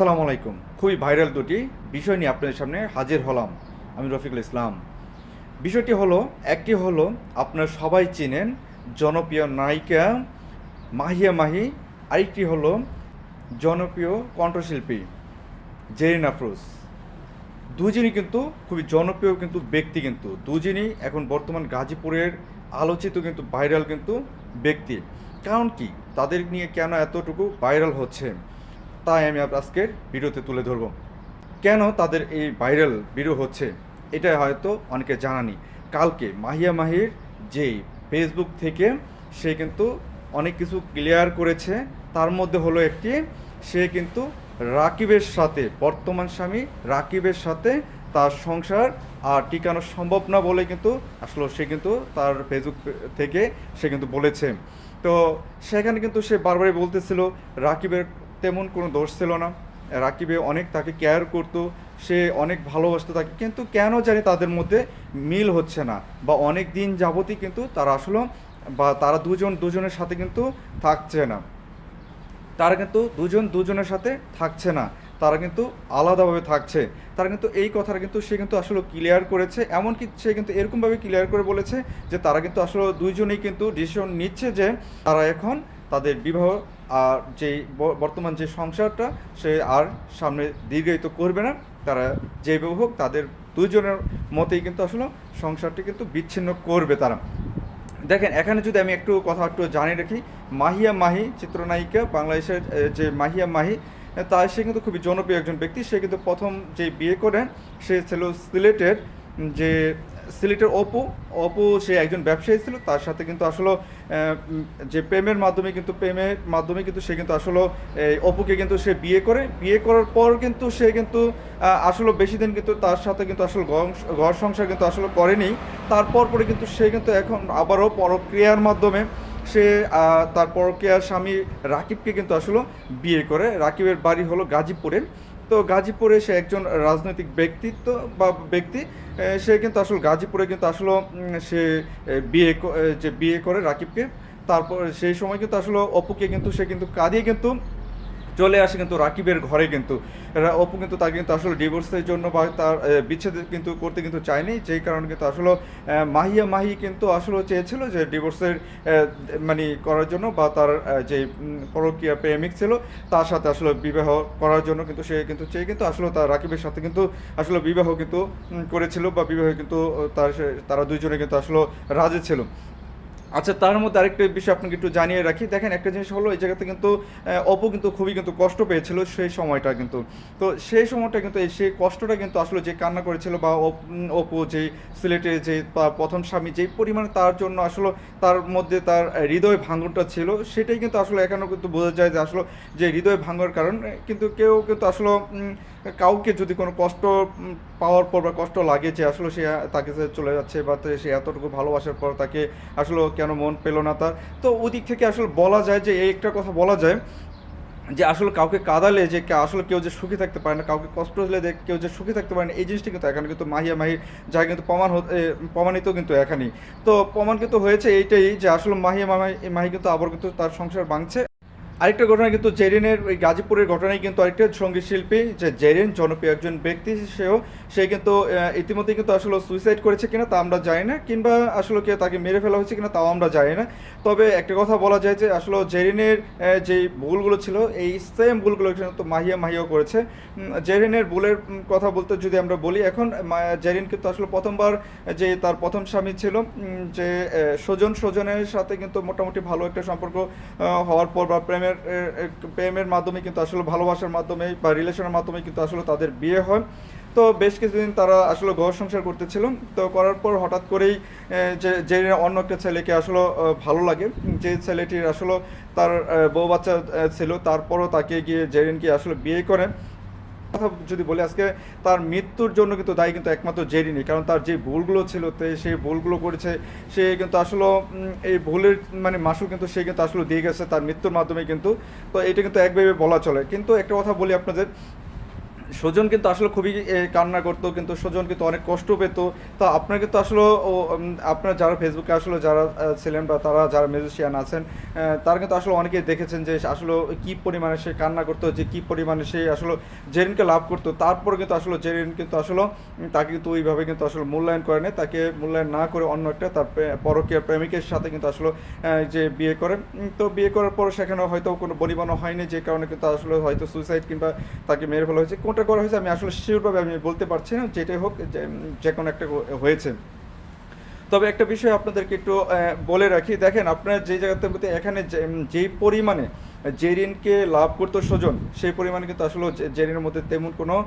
আসসালামু আলাইকুম। খুবই ভাইরাল দুটি বিষয় নিয়ে আপনাদের সামনে হাজির হলাম আমি রফিকুল ইসলাম। বিষয়টি হলো, একটি হলো, আপনারা সবাই চেনেন জনপ্রিয় নায়িকা মাহিয়া মাহি, আরেকটি হলো জনপ্রিয় কণ্ঠশিল্পী জেরিন আফরোজ দুজনই কিন্তু খুবই জনপ্রিয় কিন্তু ব্যক্তি কিন্তু। দুজনই এখন বর্তমান গাজীপুরের আলোচিত কিন্তু ভাইরাল কিন্তু ব্যক্তি। কারণ কি? তাদের নিয়ে কেন এতটুকু ভাইরাল হচ্ছে? তাই আমি আজকের ভিডিওতে তুলে ধরব। কেন তাদের এই ভাইরাল ভিডিও হচ্ছে এটা হয়তো অনেকে জানানি কালকে মাহিয়া মাহির যেই ফেসবুক থেকে সে কিন্তু অনেক কিছু ক্লিয়ার করেছে, তার মধ্যে হলো একটি, সে কিন্তু রাকিবের সাথে, বর্তমান স্বামী রাকিবের সাথে তার সংসার আর টিকানো সম্ভব না বলে কিন্তু আসলে সে কিন্তু তার ফেসবুক থেকে সে কিন্তু বলেছে। তো সেখানে কিন্তু সে বারবারই বলতেছিল, রাকিবের তেমন কোনো দোষ ছিল না। রাকিবে অনেক তাকে কেয়ার করতো, সে অনেক ভালোবাসতো তাকে, কিন্তু কেন জানি তাদের মধ্যে মিল হচ্ছে না বা অনেক দিন যাবতই কিন্তু তারা আসলে বা তারা দুজন দুজনের সাথে কিন্তু থাকছে না। তারা কিন্তু দুজন দুজনের সাথে থাকছে না, তারা কিন্তু আলাদাভাবে থাকছে। তারা কিন্তু এই কথাটা কিন্তু সে কিন্তু আসলে ক্লিয়ার করেছে, এমনকি সে কিন্তু এরকমভাবে ক্লিয়ার করে বলেছে যে তারা কিন্তু আসলে দুইজনেই কিন্তু ডিসিশন নিচ্ছে যে তারা এখন তাদের বিবাহ আর ব- বর্তমান যে সংসারটা সে আর সামনে দীর্ঘায়িত করবে না। তারা যেভাবে হোক তাদের দুজনের মতেই কিন্তু আসলে সংসারটি কিন্তু বিচ্ছিন্ন করবে তারা। দেখেন এখানে যদি আমি একটু কথা একটু জানিয়ে রাখি মাহিয়া মাহি চিত্রনায়িকা বাংলাদেশের যে মাহিয়া মাহি এ, তা সে কিন্তু খুবই জনপ্রিয় একজন ব্যক্তি। সে কিন্তু প্রথম যে বিয়ে করেন সে ছিল সিলেটের যে সিলেটের অপু অপু সে একজন ব্যবসায়ী ছিল, তার সাথে কিন্তু আসলে যে প্রেমের মাধ্যমে কিন্তু, প্রেমের মাধ্যমে কিন্তু সে কিন্তু আসলে, এই অপুকে কিন্তু সে বিয়ে করে। বিয়ে করার পর কিন্তু সে কিন্তু আসলে বেশি দিন কিন্তু তার সাথে কিন্তু আসলে ঘর- সংসার কিন্তু আসলে করেনি। তারপর পরে কিন্তু সে কিন্তু এখন আবারও পরক্রিয়ার মাধ্যমে সে তার পরক্রিয়ার স্বামী রাকিবকে কিন্তু আসলে বিয়ে করে। রাকিবের বাড়ি হলো গাজীপুরে তো গাজীপুরে সে একজন রাজনৈতিক ব্যক্তিত্ব বা ব্যক্তি সে কিন্তু আসলে গাজীপুরে কিন্তু আসলে সে বিয়ে যে বিয়ে করে রাকিবকে, তারপর সেই সময় কিন্তু আসলে অপুকে কিন্তু সে কিন্তু কাঁদিয়ে কিন্তু চলে আসে কিন্তু রাকিবের ঘরে কিন্তু। অপু কিন্তু তাকে কিন্তু আসলে ডিভোর্সের জন্য বা তার বিচ্ছেদ কিন্তু করতে কিন্তু চায়নি। যেই কারণে কিন্তু আসলে মাহিয়া, মাহি কিন্তু আসলে চেয়েছিল যে ডিভোর্সের মানে করার জন্য বা তার যে পরকীয়া প্রেমিক ছিল, তার সাথে আসলে বিবাহ করার জন্য কিন্তু সে কিন্তু চেয়ে কিন্তু আসলে তার রাকিবের সাথে কিন্তু আসলে বিবাহ কিন্তু করেছিল বা বিবাহ কিন্তু তার তারা দুইজনে কিন্তু আসলে রাজি ছিল। আচ্ছা তার মধ্যে আরেকটা বিষয় আপনাকে একটু জানিয়ে রাখি। দেখেন, একটা জিনিস হলো, এই জায়গাতে কিন্তু অপু কিন্তু খুবই কিন্তু কষ্ট পেয়েছিল সেই সময়টা কিন্তু। তো সেই সময়টা কিন্তু, এই সেই কষ্টটা কিন্তু আসলে যে কান্না করেছিল বা অপ- যে সিলেটে যে প্রথম স্বামী, যেই পরিমাণে তার জন্য আসলে তার মধ্যে তার হৃদয় ভাঙনটা ছিল, সেটাই কিন্তু আসলে এখনও কিন্তু বোঝা যায় যে আসলে যে হৃদয় ভাঙার কারণ, কিন্তু কেউ কিন্তু আসলে কাউকে যদি কোনো কষ্ট পাওয়ার পর বা কষ্ট লাগে যে আসলে সে তাকে চলে যাচ্ছে বা সে এতটুকু ভালোবাসার পর তাকে আসলে কেন মন পেল না তার? তো ওদিক থেকে আসলে বলা যায় যে, এই একটা কথা বলা যায় যে, আসলে কাউকে কাঁদালে যে আসলে কেউ যে সুখী থাকতে পারে না, কাউকে কষ্ট হলে যে, কেউ যে সুখী থাকতে পারে না, এই জিনিসটি কিন্তু এখানে কিন্তু মাহিয়া মাহির যা কিন্তু প্রমাণ প্রমাণিত কিন্তু এখানেই। তো প্রমাণ কিন্তু হয়েছে এইটাই যে, আসলে মাহিয়া মাহি মাহি কিন্তু আবার কিন্তু তার সংসার ভাঙছে। আরেকটা ঘটনা কিন্তু জেরিনের, ওই গাজীপুরের ঘটনায় কিন্তু আরেকটা সংগীত শিল্পী যে, জেরিন, জনপ্রিয় একজন ব্যক্তি, সেও সে কিন্তু ইতিমধ্যে কিন্তু আসলে সুইসাইড করেছে কিনা তা আমরা জানি না, কিংবা আসলে কে তাকে মেরে ফেলা হয়েছে কিনা তাও আমরা জানি না। তবে একটা কথা বলা যায় যে আসলে জেরিনের যে ভুলগুলো ছিল, এই সেম ভুলগুলো কিন্তু মাহিয়া মাহিয়াও করেছে। জেরিনের ভুলের কথা বলতে যদি আমরা বলি, এখন জেরিন কিন্তু আসলে প্রথমবার যে তার প্রথম স্বামী ছিল যে সজন সজনের সাথে কিন্তু মোটামুটি ভালো একটা সম্পর্ক হওয়ার পর বা প্রেমের প্রেমের মাধ্যমে কিন্তু আসলে ভালোবাসার মাধ্যমে বা রিলেশনের মাধ্যমে কিন্তু আসলে তাদের বিয়ে হয়। তো বেশ কিছুদিন তারা আসলে ঘর সংসার করতেছিল। তো করার পর হঠাৎ করেই যে যে অন্য একটা ছেলেকে আসলে ভালো লাগে। যে ছেলেটির আসলে তার বউ বাচ্চা ছিল, তারপরও তাকে গিয়ে জেরিনকে আসলে বিয়ে করে। কথা যদি বলি, আজকে তার মৃত্যুর জন্য কিন্তু দায়ী কিন্তু একমাত্র জেরিনি কারণ তার যে ভুলগুলো ছিল, তে সেই ভুলগুলো করেছে, সে কিন্তু আসলে এই ভুলের মানে মাসুল কিন্তু সে কিন্তু আসলে দিয়ে গেছে তার মৃত্যুর মাধ্যমে কিন্তু। তো এটা কিন্তু একভাবে বলা চলে। কিন্তু একটা কথা বলি আপনাদের সুজন কিন্তু আসলে খুবই কান্না করতো, কিন্তু সুজন কিন্তু অনেক কষ্ট পেত। তো আপনার কিন্তু আসলে আপনার যারা ফেসবুকে আসলে যারা ছিলেন বা তারা যারা মিউজিশিয়ান আছেন তারা কিন্তু আসলে অনেকেই দেখেছেন যে আসলে কি পরিমাণে সে কান্না করতো, যে কি পরিমাণে সে আসলে জেরিনকে লাভ করতো। তারপরে কিন্তু আসলে জেরিন কিন্তু আসলে তাকে কিন্তু ওইভাবে কিন্তু আসলে মূল্যায়ন করে না তাকে মূল্যায়ন না করে অন্য একটা তার পরকীয় প্রেমিকের সাথে কিন্তু আসলে যে বিয়ে করে তো বিয়ে করার পর সেখানে হয়তো কোনো বনিবনা হয়নি, যে কারণে কিন্তু আসলে হয়তো সুইসাইড কিংবা তাকে মেরে ফেলা হয়েছে। কোনটা করা হয়েছে, আমি আসলে শিওরভাবে আমি বলতে পারছি না, যেটাই হোক, যে কোনো একটা হয়েছে। তবে একটা বিষয় আপনাদেরকে একটু বলে রাখি, দেখেন আপনারা যে জায়গাতে, এখানে যে- যেই পরিমাণে জেরিনকে লাভ করতো স্বজন, সেই পরিমাণে কিন্তু আসলে জে- জেরিনের মধ্যে তেমন কোনো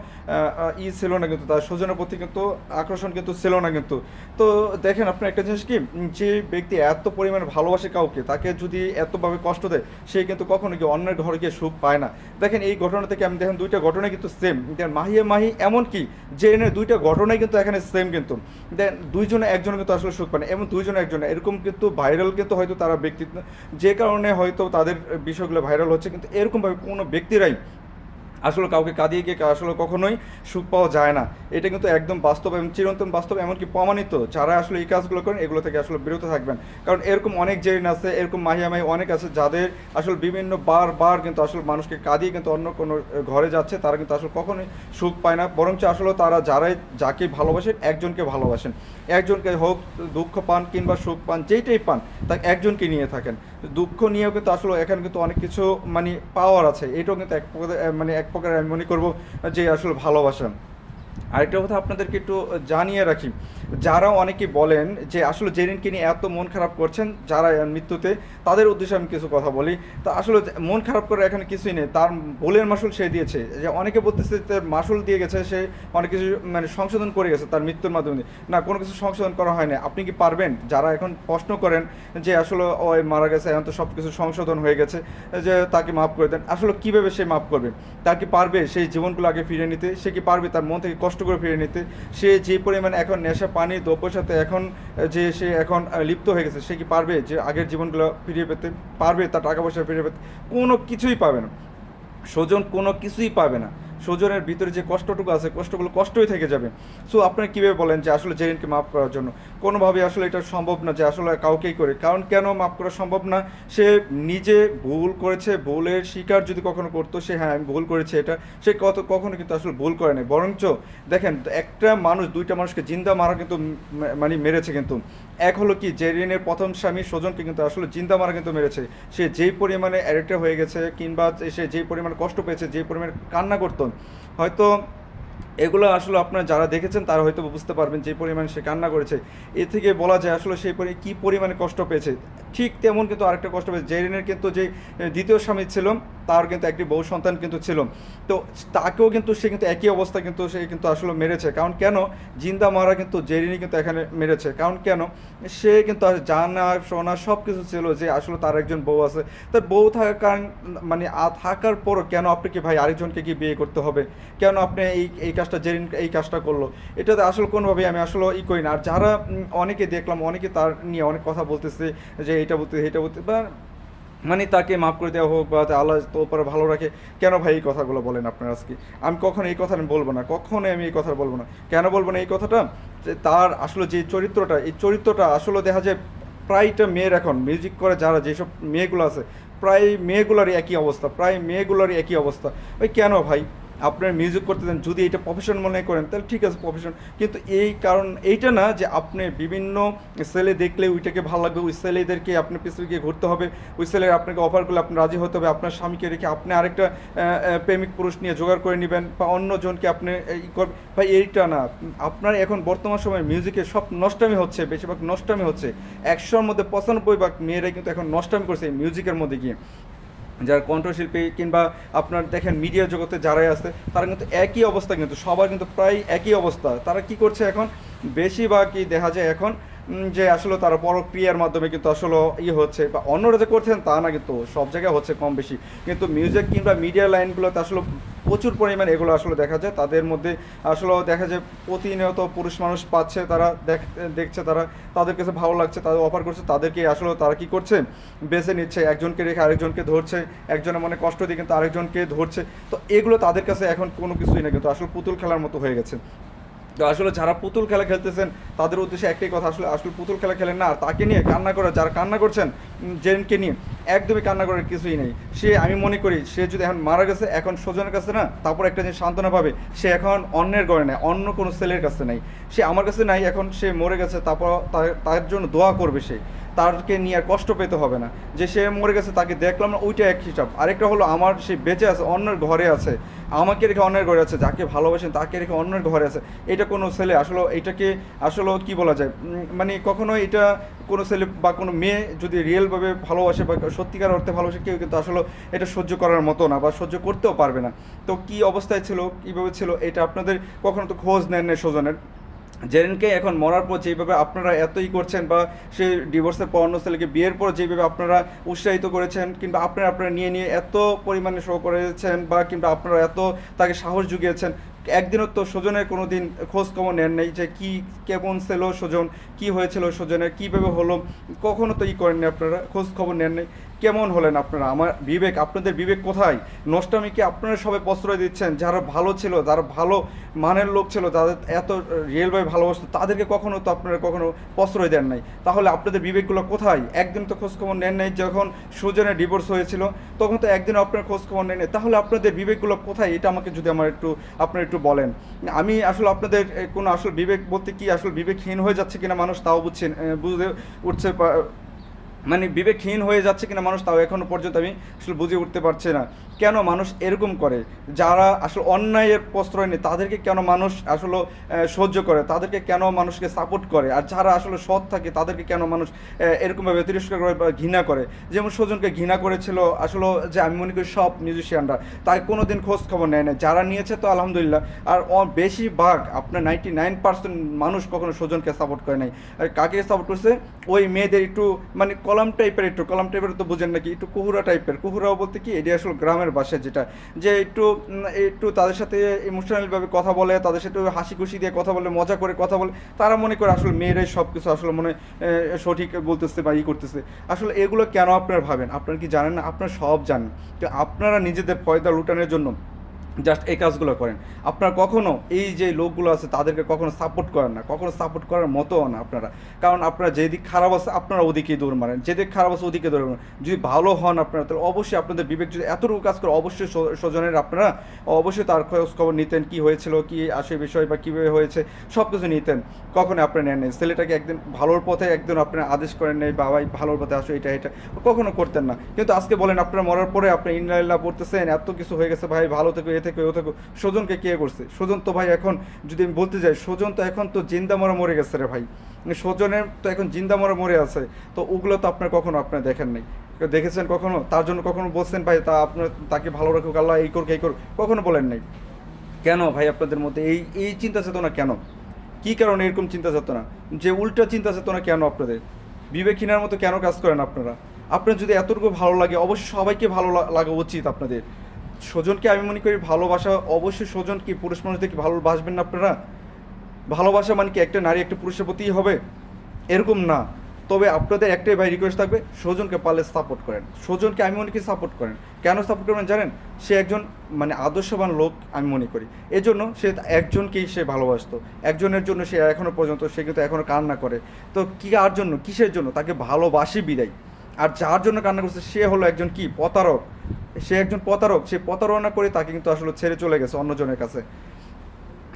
ই ছিল না কিন্তু, তার স্বজনের প্রতি কিন্তু আকর্ষণ কিন্তু ছিল না কিন্তু। তো দেখেন, আপনার একটা জিনিস কি? যে ব্যক্তি এত পরিমাণে ভালোবাসে কাউকে, তাকে যদি এতভাবে কষ্ট দেয়, সে কিন্তু কখনো কি অন্যের ঘরে গিয়ে সুখ পায় না। দেখেন, এই ঘটনা থেকে আমি দেখেন, দুইটা ঘটনা কিন্তু সেম মাহিয়ে মাহি এমন কি? জেরিনের দুইটা ঘটনাই কিন্তু এখানে সেম কিন্তু। দেন দুইজনে একজন কিন্তু আসলে সুখ পায় না এবং দুইজনে একজনে, এরকম কিন্তু ভাইরাল কিন্তু হয়তো তারা ব্যক্তিত্ব, যে কারণে হয়তো তাদের বিষয়গুলো ভাইরাল হচ্ছে, কিন্তু এরকমভাবে কোনো ব্যক্তিরাই আসলে কাউকে কাঁদিয়ে গিয়ে আসলে কখনোই সুখ পাওয়া যায় না। এটা কিন্তু একদম বাস্তব এবং চিরন্তন বাস্তব, এমনকি প্রমাণিত। যারা আসলে এই কাজগুলো করেন, এগুলো থেকে আসলে বিরত থাকবেন। কারণ এরকম অনেক জেরিন আছে, এরকম মাহিয়া মাহি অনেক আছে, যাদের আসলে বিভিন্ন বার বার কিন্তু আসলে মানুষকে কাঁদিয়ে কিন্তু অন্য কোনো ঘরে যাচ্ছে, তারা কিন্তু আসলে কখনোই সুখ পায় না। বরঞ্চ আসলে তারা যারাই, যাকে ভালোবাসেন, একজনকে ভালোবাসেন। একজনকে হোক দুঃখ পান কিংবা সুখ পান, যেইটাই পান তা একজনকে নিয়ে থাকেন। দুঃখ নিয়েও কিন্তু আসলে এখানে কিন্তু অনেক কিছু মানে পাওয়ার আছে। এটাও কিন্তু এক প্রকার মানে এক প্রকার আমি মনে করব যে আসলে ভালোবাসা। আরেকটা কথা আপনাদেরকে একটু জানিয়ে রাখি। যারা অনেকে বলেন যে আসলে জেরিনকে নিয়ে এত মন খারাপ করছেন যারা মৃত্যুতে, তাদের উদ্দেশ্যে আমি কিছু কথা বলি। তা আসলে মন খারাপ করে এখানে কিছুই নেই। তার ভুলের মাসুল সে দিয়েছে। যে অনেকে বলতেছে তার মাসুল দিয়ে গেছে, সে অনেক কিছু মানে সংশোধন করে গেছে তার মৃত্যুর মাধ্যমে। না, কোনো কিছু সংশোধন করা হয় না আপনি কি পারবেন? যারা এখন প্রশ্ন করেন যে আসলে ওই মারা গেছে, এখন তো সব কিছু সংশোধন হয়ে গেছে, যে তাকে মাফ করে দেন। আসলে কীভাবে সে মাফ করবে? তার কি পারবে সেই জীবনগুলো আগে ফিরে নিতে? সে কি পারবে তার মন থেকে কষ্ট করে ফিরে নিতে? সে যে পরিমাণে এখন নেশা পানি দ্রব্যের সাথে এখন যে সে এখন লিপ্ত হয়ে গেছে, সে কি পারবে যে আগের জীবনগুলো ফিরিয়ে পেতে? পারবে তার টাকা পয়সা ফিরিয়ে পেতে? কোনো কিছুই পাবে না। স্বজন কোনো কিছুই পাবে না। স্বজনের ভিতরে যে কষ্টটুকু আছে, কষ্টগুলো কষ্টই থেকে যাবে। সো আপনারা কীভাবে বলেন যে আসলে জেরিনকে মাফ করার জন্য? কোনোভাবে আসলে এটা সম্ভব না যে আসলে কাউকেই করে। কারণ কেন মাফ করা সম্ভব না? সে নিজে ভুল করেছে, ভুলের শিকার যদি কখনো করতো, সে হ্যাঁ আমি ভুল করেছি এটা, সে কত, কখনো কিন্তু আসলে ভুল করে নাই। বরঞ্চ দেখেন, একটা মানুষ, দুইটা মানুষকে জিন্দা মারা কিন্তু মানে মেরেছে কিন্তু। এক হলো কি, জেরিনের প্রথম স্বামী স্বজনকে কিন্তু আসলে চিন্তা মারা কিন্তু মেরেছে। সে যেই পরিমাণে অ্যাডিক্টেড হয়ে গেছে কিংবা সে যেই পরিমাণে কষ্ট পেয়েছে, যেই পরিমাণে কান্না করতো, হয়তো এগুলো আসলে আপনারা যারা দেখেছেন, তারা হয়তো বুঝতে পারবেন যে পরিমাণে সে কান্না করেছে। এ থেকে বলা যায় আসলে সেই পরি, কী পরিমাণে কষ্ট পেয়েছে। ঠিক তেমন কিন্তু আরেকটা কষ্ট পেয়েছে। জেরিনের কিন্তু যে দ্বিতীয় স্বামী ছিল, তার কিন্তু একটি বউ সন্তান কিন্তু ছিল। তো তাকেও কিন্তু সে কিন্তু একই অবস্থা কিন্তু সে কিন্তু আসলে মেরেছে। কারণ কেন? জিন্দা মারা কিন্তু জেরিনি কিন্তু এখানে মেরেছে। কারণ কেন? সে কিন্তু জানা, শোনা সব কিছু ছিল যে আসলে তার একজন বউ আছে। তার বউ থাকার মানে থাকার পরও কেন আপনাকে ভাই আরেকজনকে কি বিয়ে করতে হবে? কেন আপনি এই এই কাজটা জেরিন এই কাজটা করল। এটাতে আসলে কোনোভাবেই আমি আসলে ই করি না। আর যারা অনেকে দেখলাম, অনেকে তার নিয়ে অনেক কথা বলতেছে যে এটা বলতে এটা বলতে, বা মানে তাকে মাফ করে দেওয়া হোক বা আল্লাহ তো উপরে ভালো রাখে, কেন ভাই এই কথাগুলো বলেন আপনারা আজকে? আমি কখনো এই কথা আমি বলব না, কখনোই আমি এই কথা বলব না। কেন বলব না এই কথাটা? যে তার আসলে যে চরিত্রটা, এই চরিত্রটা আসলে দেখা যায় প্রায়টা মেয়ের এখন। মিউজিক করে যারা যেসব মেয়েগুলো আছে, প্রায় মেয়েগুলোরই একই অবস্থা, প্রায় মেয়েগুলোরই একই অবস্থা। ওই কেন ভাই? আপনার মিউজিক করতে দেন, যদি এটা প্রফেশন মনে করেন, তাহলে ঠিক আছে প্রফেশন কিন্তু এই কারণ, এইটা না যে আপনি বিভিন্ন ছেলে দেখলে ওইটাকে ভালো লাগবে, ওই ছেলেদেরকে আপনার পিছনে গিয়ে ঘুরতে হবে, ওই ছেলের আপনাকে অফার করলে আপনি রাজি হতে হবে, আপনার স্বামীকে রেখে আপনি আরেকটা প্রেমিক পুরুষ নিয়ে জোগাড় করে নেবেন, বা অন্যজনকে আপনি ই করবেন ভাই, এইটা না, আপনার এখন বর্তমান সময়ে মিউজিকে সব নষ্টামি হচ্ছে, বেশিরভাগ নষ্টামি হচ্ছে। একশোর মধ্যে পঁচানব্বই ভাগ মেয়েরাই কিন্তু এখন নষ্টামি করছে মিউজিকের মধ্যে গিয়ে। যারা কণ্ঠশিল্পী কিংবা আপনার দেখেন মিডিয়া জগতে যারাই আছে, তারা কিন্তু একই অবস্থা কিন্তু, সবার কিন্তু প্রায় একই অবস্থা। তারা কি করছে এখন? বেশিরভাগই দেখা যায় এখন যে আসলে তারা পরক্রিয়ার মাধ্যমে কিন্তু আসলে ইয়ে হচ্ছে, বা অন্যরা যে করছেন তা না কিন্তু সব জায়গায় হচ্ছে কম বেশি। কিন্তু মিউজিক কিংবা মিডিয়া লাইনগুলোতে আসলে প্রচুর পরিমাণে এগুলো আসলে দেখা যায়। তাদের মধ্যে আসলে দেখা যায় প্রতিনিয়ত পুরুষ মানুষ পাচ্ছে, তারা দেখ- দেখছে, তারা তাদের কাছে ভালো লাগছে, তাদের অফার করছে, তাদেরকে আসলে তারা কি করছে? বেছে নিচ্ছে, একজনকে রেখে আরেকজনকে ধরছে, একজনের মনে কষ্ট দিয়ে কিন্তু আরেকজনকে ধরছে। তো এগুলো তাদের কাছে এখন কোনো কিছুই না, কিন্তু আসলে পুতুল খেলার মতো হয়ে গেছে। আসলে যারা পুতুল খেলা খেলতেছেন, তাদের উদ্দেশ্যে একটাই কথা, আসলে আসলে পুতুল খেলা খেলেন না। আর তাকে নিয়ে কান্না করা, যারা কান্না করছেন জেনকে নিয়ে একদমই কান্না করার কিছুই নেই। সে, আমি মনে করি, সে যদি এখন মারা গেছে, এখন স্বজনের কাছে না, তারপর একটা জিনিস সান্ত্বনা পাবে, সে এখন অন্যের ঘরে নেয়, অন্য কোনো ছেলের কাছে নাই। সে আমার কাছে নাই, এখন সে মরে গেছে, তারপর তার- তার জন্য দোয়া করবে সে। তারকে নিয়ে আর কষ্ট পেতে হবে না। যে সে মরে গেছে তাকে দেখলাম না, ওইটা এক হিসাব। আরেকটা হলো, আমার সে বেঁচে আছে, অন্যের ঘরে আছে। আমাকে রেখে অন্যের ঘরে আছে, যাকে ভালোবাসেন তাকে রেখে অন্যের ঘরে আছে। এটা কোনো ছেলে আসলে, এটাকে আসলে কি বলা যায়? মানে কখনো এটা কোনো ছেলে বা কোনো মেয়ে যদি রিয়েলভাবে ভালোবাসে বা সত্যিকার অর্থে ভালোবাসে, কেউ কিন্তু আসলে এটা সহ্য করার মতো না বা সহ্য করতেও পারবে না। তো কি অবস্থায় ছিল, কীভাবে ছিল, এটা আপনাদের কখনো তো খোঁজ নেন না স্বজনের? জেরেনকে এখন মরার পর যেভাবে আপনারা এতই করছেন বা সে ডিভোর্সের পর অন্য ছেলেকে বিয়ের পর যেভাবে আপনারা উৎসাহিত করেছেন কিংবা আপনারা আপনারা নিয়ে নিয়ে এত পরিমাণে শো করেছেন বা কিংবা আপনারা এত তাকে সাহস জুগিয়েছেন, একদিনও তো স্বজনের কোনো দিন খোঁজ খবর নেন নাই যে কি, কেমন ছিল স্বজন কি হয়েছিল স্বজনের কীভাবে হলো, কখনো তো ই করেননি আপনারা, খোঁজ খবর নেন নাই। কেমন হলেন আপনারা? আমার বিবেক আপনাদের বিবেক কোথায়? নষ্টামিকে আপনারা সবাই প্রশ্রয় দিচ্ছেন যারা ভালো ছিল যারা ভালো মানের লোক ছিল যাদের এত রিয়েলভাবে ভালোবাসত তাদেরকে কখনো তো আপনারা কখনো প্রশ্রয় দেন নাই। তাহলে আপনাদের বিবেকগুলো কোথায়? একদিন তো খোঁজখবর নেন নাই যখন সুজনের ডিভোর্স হয়েছিল তখন তো একদিন আপনার খোঁজখবর নেন তাহলে আপনাদের বিবেকগুলো কোথায়? এটা আমাকে যদি আমার একটু আপনারা একটু বলেন। আমি আসলে আপনাদের কোনো আসলে বিবেক বলতে কি আসলে বিবেকহীন হয়ে যাচ্ছে কিনা মানুষ তাও বুঝছেন এ, বুঝতে উঠছে মানে বিবেকহীন হয়ে যাচ্ছে কিনা মানুষ, তাও এখনও পর্যন্ত আমি আসলে বুঝে উঠতে পারছি না। কেন মানুষ এরকম করে? যারা আসলে অন্যায়ের প্রশ্রয় নেই তাদেরকে কেন মানুষ আসলে সহ্য করে? তাদেরকে কেন মানুষকে সাপোর্ট করে? আর যারা আসলে সৎ থাকে, তাদেরকে কেন মানুষ এরকমভাবে তিরস্কার করে বা ঘৃণা করে? যেমন স্বজনকে ঘৃণা করেছিল, আসলে যে আমি মনে করি সব মিউজিশিয়ানরা তাই কোনো দিন খোঁজ খবর নেয় না যারা নিয়েছে তো আলহামদুলিল্লাহ। আর অ- বেশিরভাগ আপনার নাইনটি নাইন পার্সেন্ট মানুষ কখনো স্বজনকে সাপোর্ট করে নাই। কাকে সাপোর্ট করছে? ওই মেয়েদের একটু মানে কলাম টাইপের একটু কলাম টাইপের তো বুঝেন নাকি, একটু কুহুরা টাইপের কুহুরাও বলতে কি, এটি আসলে গ্রামের বাসা যেটা, যে একটু একটু তাদের সাথে ইমোশনালভাবে কথা বলে, তাদের সাথে হাসি খুশি দিয়ে কথা বলে, মজা করে কথা বলে, তারা মনে করে আসলে মেয়েরাই সব কিছু আসলে মনে সঠিক বলতেছে বা ই করতেছে। আসলে এগুলো কেন আপনারা ভাবেন? আপনারা কি জানেন না? আপনারা সব জানেন। তো আপনারা নিজেদের ফয়দা লুটানোর জন্য জাস্ট এই কাজগুলো করেন। আপনারা কখনো এই যে লোকগুলো আছে, তাদেরকে কখনো সাপোর্ট করেন না। কখনো সাপোর্ট করার মতো না আপনারা। কারণ আপনারা যেদিক খারাপ আছে, আপনারা ওদিকেই দৌড় মারেন। যেদিক খারাপ আছে, ওদিকে দৌড় মারেন। যদি ভালো হন আপনারা, তাহলে অবশ্যই আপনাদের বিবেক যদি এতটুকু কাজ করে, অবশ্যই স্বজনের আপনারা অবশ্যই তার খোঁজ খবর নিতেন, কি হয়েছিল, কি আসে বিষয় বা কীভাবে হয়েছে সব কিছু নিতেন। কখনো আপনারা নেন নাই। ছেলেটাকে একদিন ভালোর পথে একদিন আপনারা আদেশ করেন নাই বা ভাই ভালোর পথে আসো, এটা এটা। কখনো করতেন না। কিন্তু আজকে বলেন, আপনারা মরার পরে আপনি ইন্নাল্লাহ পড়তেছেন, এত কিছু হয়ে গেছে, ভাই, ভালো থেকে থেকে ও থেকে, স্বজনকে কে করছে? স্বজন তো ভাই এখন, যদি আমি বলতে যাই, স্বজন তো এখন তো জিন্দা মরা মরে গেছে রে ভাই। স্বজনের তো এখন জিন্দা মরা মরে আছে। তো ওগুলো তো আপনার কখনো আপনার দেখেন নাই। দেখেছেন কখনো? তার জন্য কখনো বলছেন ভাই, তা আপনার, তাকে ভালো রাখুক, আল্লাহ এই করুক এই করুক। কখনো বলেন নাই। কেন ভাই আপনাদের মধ্যে এই এই চিন্তা চেতনা কেন? কি কারণে এরকম চিন্তা চেতনা যে উল্টা চিন্তা চেতনা কেন আপনাদের? বিবেকহীনার মতো কেন কাজ করেন আপনারা? আপনার যদি এতটুকু ভালো লাগে, অবশ্যই সবাইকে ভালো লাগা উচিত আপনাদের। স্বজনকে আমি মনে করি ভালোবাসা, অবশ্যই স্বজন কি পুরুষ মানুষদেরকে ভালোবাসবেন না আপনারা? ভালোবাসা মানে কি একটা নারী একটা পুরুষের প্রতিই হবে? এরকম না। তবে আপনাদের একটাই ভাই রিকোয়েস্ট থাকবে, স্বজনকে পারলে সাপোর্ট করেন। স্বজনকে আমি মনে করি সাপোর্ট করেন। কেন সাপোর্ট করবেন জানেন? সে একজন মানে আদর্শবান লোক আমি মনে করি। এজন্য সে একজনকেই সে ভালোবাসতো। একজনের জন্য সে এখনও পর্যন্ত সে কিন্তু এখনও কান্না করে। তো কী আর জন্য? কিসের জন্য? তাকে ভালোবাসি বিদায়। আর যার জন্য কান্না করছে, সে হলো একজন কি? প্রতারক। সে একজন প্রতারক, সে প্রতারণা করে তাকে কিন্তু আসলে ছেড়ে চলে গেছে অন্যজনের কাছে।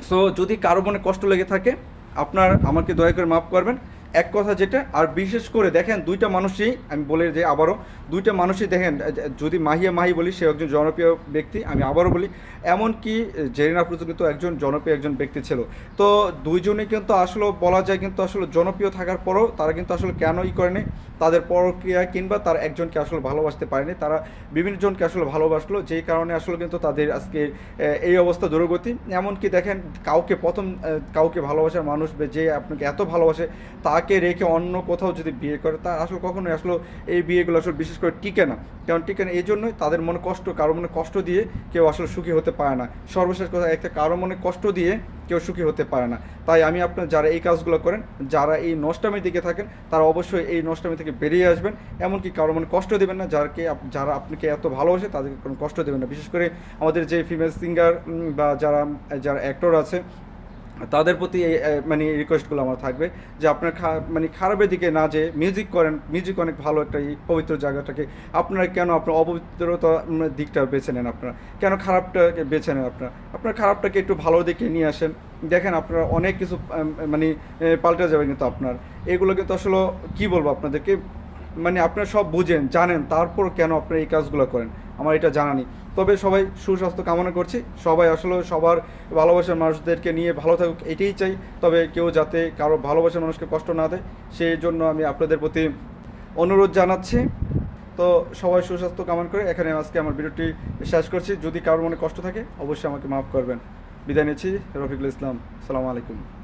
সো যদি কারও মনে কষ্ট লেগে থাকে, আপনার আমাকে দয়া করে মাফ করবেন। এক কথা যেটা, আর বিশেষ করে দেখেন দুইটা মানুষই, আমি বলে যে আবারও, দুইটা মানুষই দেখেন যদি মাহিয়া মাহি বলি, সে একজন জনপ্রিয় ব্যক্তি, আমি আবারও বলি, এমনকি জেরিনা আফরোজ কিন্তু একজন জনপ্রিয় একজন ব্যক্তি ছিল। তো দুইজনে কিন্তু আসলে বলা যায় কিন্তু আসলে জনপ্রিয় থাকার পরও তারা কিন্তু আসলে কেনই করেনি, তাদের প্রক্রিয়া কিংবা তার একজনকে আসলে ভালোবাসতে পারেনি, তারা বিভিন্ন জনকে আসলে ভালোবাসলো, যেই কারণে আসলে কিন্তু তাদের আজকে এই অবস্থা দুরগতি। এমনকি দেখেন, কাউকে প্রথম কাউকে ভালোবাসার মানুষ যে আপনাকে এত ভালোবাসে, তার তাকে রেখে অন্য কোথাও যদি বিয়ে করে, তা আসলে কখনোই আসলে এই বিয়েগুলো আসলে বিশেষ করে টিকে না। কারণ টিকে না এই জন্যই তাদের মনে কষ্ট, কারও মনে কষ্ট দিয়ে কেউ আসলে সুখী হতে পারে না। সর্বশেষ কথা একটা, কারও মনে কষ্ট দিয়ে কেউ সুখী হতে পারে না। তাই আমি আপনার যারা এই কাজগুলো করেন, যারা এই নষ্টামির দিকে থাকেন, তারা অবশ্যই এই নষ্টামি থেকে বেরিয়ে আসবেন। এমনকি কারও মনে কষ্ট দেবেন না যারকে যারা আপনাকে এত ভালোবাসে, তাদেরকে কোনো কষ্ট দেবেন না। বিশেষ করে আমাদের যে ফিমেল সিঙ্গার বা যারা যারা অ্যাক্টর আছে তাদের প্রতি মানে রিকোয়েস্টগুলো আমার থাকবে যে আপনার মানে খারাপের দিকে না যে মিউজিক করেন মিউজিক অনেক ভালো একটা পবিত্র জায়গাটাকে আপনারা কেন আপনার অপবিত্রতা দিকটা বেছে নেন আপনারা? কেন খারাপটাকে বেছে নেন আপনারা? আপনার খারাপটাকে একটু ভালো দিকে নিয়ে আসেন। দেখেন আপনারা অনেক কিছু মানে পাল্টে যাবে কিন্তু আপনার। এগুলো কিন্তু আসলে, কী বলব আপনাদেরকে? মানে আপনারা সব বুঝেন, জানেন, তারপর কেন আপনারা এই কাজগুলো করেন? আমার এটা জানা নেই। তবে সবাই সুস্বাস্থ্য কামনা করছি। সবাই আসলে সবার ভালোবাসার মানুষদেরকে নিয়ে ভালো থাকুক, এটাই চাই। তবে কেউ যাতে কারও ভালোবাসার মানুষকে কষ্ট না দেয় সেই জন্য আমি আপনাদের প্রতি অনুরোধ জানাচ্ছি। তো সবাই সুস্বাস্থ্য কামনা করে এখানে আজকে আমার ভিডিওটি শেষ করছি। যদি কারোর মনে কষ্ট থাকে, অবশ্যই আমাকে মাফ করবেন। বিদায় নিচ্ছি, রফিকুল ইসলাম। সালামু আলাইকুম।